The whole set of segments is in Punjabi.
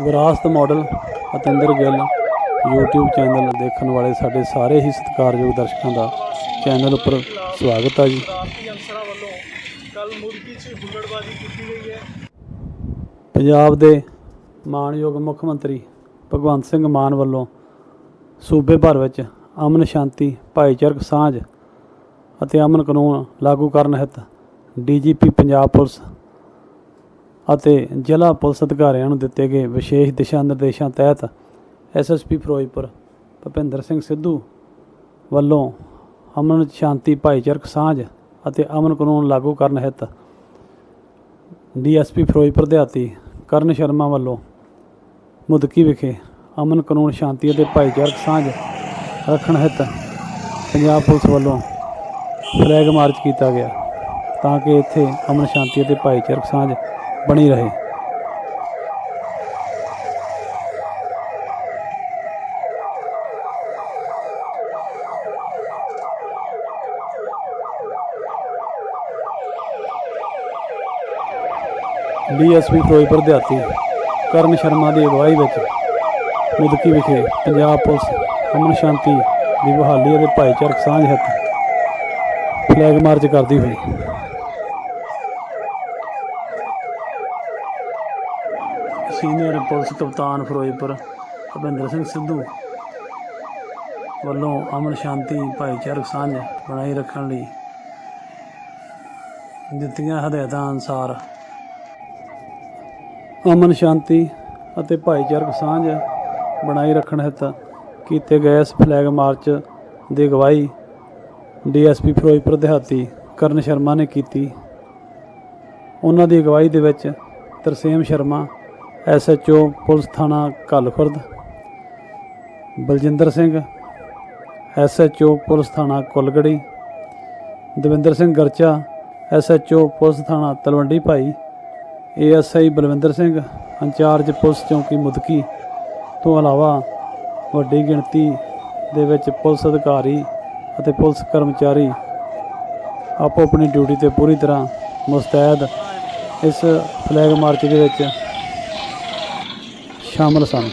ਵਿਰਾਸਤ model Atinder Gill YouTube channel ਦੇਖਣ ਵਾਲੇ ਸਾਡੇ ਸਾਰੇ ਹੀ ਸਤਿਕਾਰਯੋਗ ਦਰਸ਼ਕਾਂ ਦਾ ਚੈਨਲ ਉੱਪਰ ਸਵਾਗਤ ਹੈ ਜੀ। ਭਾਰਤੀ ਅਨਸਰਾਂ ਵੱਲੋਂ ਕੱਲ ਮੁਰਗੀ 'ਚ ਹੁੱਲੜਬਾਜ਼ੀ ਕੀਤੀ ਗਈ ਹੈ। ਪੰਜਾਬ ਦੇ ਮਾਣਯੋਗ ਮੁੱਖ ਮੰਤਰੀ ਭਗਵੰਤ ਸਿੰਘ ਮਾਨ ਵੱਲੋਂ ਸੂਬੇ ਭਰ ਵਿੱਚ ਅਮਨ ਸ਼ਾਂਤੀ ਭਾਈਚਾਰਕ ਸਾਂਝ ਅਤੇ ਅਮਨ ਕਾਨੂੰਨ ਲਾਗੂ ਕਰਨ ਹਿੱਤ ਡੀਜੀਪੀ ਪੰਜਾਬ ਪੁਲਿਸ ਅਤੇ ਜ਼ਿਲ੍ਹਾ ਪੁਲਿਸ ਅਧਿਕਾਰੀਆਂ ਨੂੰ ਦਿੱਤੇ ਗਏ ਵਿਸ਼ੇਸ਼ ਦਿਸ਼ਾ ਨਿਰਦੇਸ਼ਾਂ ਤਹਿਤ ਐਸਐਸਪੀ ਫਿਰੋਜ਼ਪੁਰ, ਭੁਪਿੰਦਰ ਸਿੰਘ ਸਿੱਧੂ ਵੱਲੋਂ ਅਮਨ ਸ਼ਾਂਤੀ ਭਾਈਚਾਰਕ ਸਾਂਝ ਅਤੇ ਅਮਨ ਕਾਨੂੰਨ ਲਾਗੂ ਕਰਨ ਹਿੱਤ ਡੀਐਸਪੀ ਫਿਰੋਜ਼ਪੁਰ ਦਿਹਾਤੀ ਕਰਨ ਸ਼ਰਮਾ ਵੱਲੋਂ ਮੁਦਕੀ ਵਿਖੇ ਅਮਨ ਕਾਨੂੰਨ ਸ਼ਾਂਤੀ ਅਤੇ ਭਾਈਚਾਰਕ ਸਾਂਝ ਰੱਖਣ ਹਿੱਤ ਪੰਜਾਬ ਪੁਲਿਸ ਵੱਲੋਂ ਫਲੈਗ ਮਾਰਚ ਕੀਤਾ ਗਿਆ ਤਾਂ ਕਿ ਇੱਥੇ ਅਮਨ ਸ਼ਾਂਤੀ ਅਤੇ ਭਾਈਚਾਰਕ ਸਾਂਝ ਬਣੀ ਰਹੇ। ਡੀਐਸਪੀ ਫਿਰੋਜ਼ਪੁਰ ਦਿਹਾਤੀ, ਕਰਨ ਸ਼ਰਮਾ ਦੀ ਅਗਵਾਈ ਵਿੱਚ ਮੁਦਕੀ ਵਿਖੇ ਪੰਜਾਬ ਪੁਲਿਸ ਅਮਨ ਸ਼ਾਂਤੀ ਦੀ ਬਹਾਲੀ ਅਤੇ ਭਾਈਚਾਰਕ ਸਾਂਝ ਹਿੱਤ ਫਲੈਗ ਮਾਰਚ ਕਰਦੀ ਹੋਈ। ਸੀਨੀਅਰ ਪੁਲਿਸ ਕਪਤਾਨ ਫਿਰੋਜ਼ਪੁਰ ਭੁਪਿੰਦਰ ਸਿੰਘ ਸਿੱਧੂ ਵੱਲੋਂ ਅਮਨ ਸ਼ਾਂਤੀ ਭਾਈਚਾਰਕ ਸਾਂਝ ਬਣਾਈ ਰੱਖਣ ਲਈ ਦਿੱਤੀਆਂ ਹਦਾਇਤਾਂ ਅਨੁਸਾਰ ਅਮਨ ਸ਼ਾਂਤੀ ਅਤੇ ਭਾਈਚਾਰਕ ਸਾਂਝ ਬਣਾਈ ਰੱਖਣ ਹਿੱਤ ਕੀਤੇ ਗਏ ਇਸ ਫਲੈਗ ਮਾਰਚ ਦੀ ਅਗਵਾਈ ਡੀਐਸਪੀ ਫਿਰੋਜ਼ਪੁਰ ਦਿਹਾਤੀ ਕਰਨ ਸ਼ਰਮਾ ਨੇ ਕੀਤੀ। ਉਹਨਾਂ ਦੀ ਅਗਵਾਈ ਦੇ ਵਿੱਚ ਤਰਸੇਮ ਸ਼ਰਮਾ ਐਸਐਚਓ ਪੁਲਿਸ ਥਾਣਾ ਕਲਖੁਰਦ ਬਲਜਿੰਦਰ ਸਿੰਘ, ਐਸਐਚਓ ਪੁਲਿਸ ਥਾਣਾ ਕੁਲਗੜੀ। ਦਵਿੰਦਰ ਸਿੰਘ ਗਰਚਾ, ਐਸਐਚਓ ਪੁਲਿਸ ਥਾਣਾ Talwandi Bhai. ASI Balwinder Singh, incharge police ਚੌਂਕੀ ਮੁਦਕੀ। ਤੋਂ ਇਲਾਵਾ ਵੱਡੀ ਗਿਣਤੀ ਦੇ ਵਿੱਚ ਪੁਲਿਸ ਅਧਿਕਾਰੀ ਅਤੇ ਪੁਲਿਸ ਕਰਮਚਾਰੀ ਆਪੋ ਆਪਣੀ ਡਿਊਟੀ ਤੇ ਪੂਰੀ ਤਰ੍ਹਾਂ ਮੁਸਤੈਦ ਇਸ ਫਲੈਗ ਮਾਰਚ ਦੇ ਵਿੱਚ ਸ਼ਾਮਲ ਸਨ।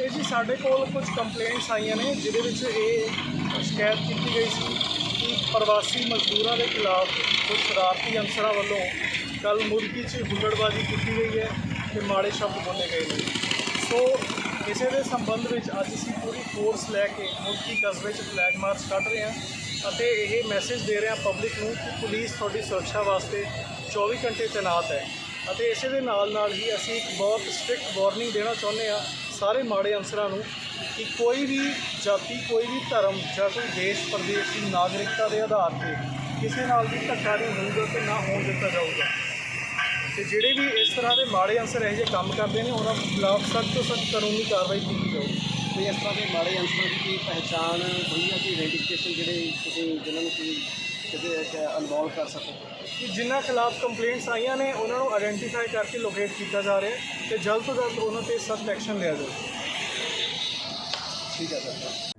ਇਹ ਜੀ ਸਾਡੇ ਕੋਲ ਕੁਝ ਕੰਪਲੇਂਟਸ ਆਈਆਂ ਨੇ, ਜਿਹਦੇ ਵਿੱਚ ਇਹ ਸ਼ਿਕਾਇਤ ਕੀਤੀ ਗਈ ਸੀ ਕਿ ਪ੍ਰਵਾਸੀ ਮਜ਼ਦੂਰਾਂ ਦੇ ਖਿਲਾਫ ਕੁਝ ਸ਼ਰਾਰਤੀ ਅਨਸਰਾਂ ਵੱਲੋਂ ਕੱਲ ਮੁਰਗੀ 'ਚ ਹੁੱਲੜਬਾਜ਼ੀ ਕੀਤੀ ਗਈ ਹੈ ਤੇ ਮਾੜੇ ਸ਼ਬਦ ਬੋਲੇ ਗਏ ਨੇ। ਸੋ ਇਸੇ ਦੇ ਸੰਬੰਧ ਵਿੱਚ ਅੱਜ ਅਸੀਂ ਪੂਰੀ ਫੋਰਸ ਲੈ ਕੇ ਮੁਰਗੀ ਕਸਬੇ 'ਚ ਫਲੈਗ ਮਾਰਚ ਕੱਢ ਰਹੇ ਹਾਂ। ਅਤੇ ਇਹ ਮੈਸੇਜ ਦੇ ਰਹੇ ਹਾਂ ਪਬਲਿਕ ਨੂੰ ਕਿ ਪੁਲਿਸ ਤੁਹਾਡੀ ਸੁਰੱਖਿਆ ਵਾਸਤੇ 24 ਘੰਟੇ ਤੈਨਾਤ ਹੈ। ਅਤੇ ਇਸੇ ਦੇ ਨਾਲ ਨਾਲ ਹੀ ਅਸੀਂ ਇੱਕ ਬਹੁਤ ਸਟ੍ਰਿਕਟ ਵਾਰਨਿੰਗ ਦੇਣਾ ਚਾਹੁੰਦੇ ਹਾਂ ਸਾਰੇ ਮਾੜੇ ਅਨਸਰਾਂ ਨੂੰ ਕਿ ਕੋਈ ਵੀ ਜਾਤੀ, ਕੋਈ ਵੀ ਧਰਮ ਜਾਂ ਕੋਈ ਦੇਸ਼, ਪ੍ਰਦੇਸ਼ ਦੀ ਨਾਗਰਿਕਤਾ ਦੇ ਆਧਾਰ ਤੇ ਕਿਸੇ ਨਾਲ ਵੀ ਧੱਕਾ ਨਹੀਂ ਹੋਊਗਾ ਤੇ ਨਾ ਹੋਣ ਦਿੱਤਾ ਜਾਊਗਾ। ਤੇ ਜਿਹੜੇ ਵੀ ਇਸ ਤਰ੍ਹਾਂ ਦੇ ਮਾੜੇ ਅਨਸਰ ਇਹੋ ਜਿਹੇ ਕੰਮ ਕਰਦੇ ਨੇ, ਉਹਨਾਂ ਖਿਲਾਫ ਸਖਤ ਤੋਂ ਸਖਤ ਕਾਨੂੰਨੀ ਕਾਰਵਾਈ ਕੀਤੀ ਜਾਊਗੀ ਕੋਈ ਇਸ ਤਰ੍ਹਾਂ ਦੇ ਮਾੜੇ ਅੰਸਰਾਂ ਦੀ ਕੋਈ ਪਹਿਚਾਣ ਹੋਈ ਹੈ ਕਿ ਆਈਡੈਂਟੀਫਿਕੇਸ਼ਨ ਜਿਹੜੇ ਤੁਸੀਂ ਜਿਨ੍ਹਾਂ ਨੂੰ ਤੁਸੀਂ ਕਿਤੇ ਇਨਵੋਲਵ ਕਰ ਸਕੋ? ਕਿ ਜਿਨ੍ਹਾਂ ਖਿਲਾਫ ਕੰਪਲੇਂਟਸ ਆਈਆਂ ਨੇ ਉਹਨਾਂ ਨੂੰ ਆਇਡੈਂਟੀਫਾਈ ਕਰਕੇ ਲੋਕੇਟ ਕੀਤਾ ਜਾ ਰਿਹਾ ਹੈ ਤੇ ਜਲਦ ਤੋਂ ਜਲਦ ਉਹਨਾਂ ਤੇ ਸਖਤ ਐਕਸ਼ਨ ਲਿਆ ਜਾਵੇ। ਠੀਕ ਹੈ ਸਰ।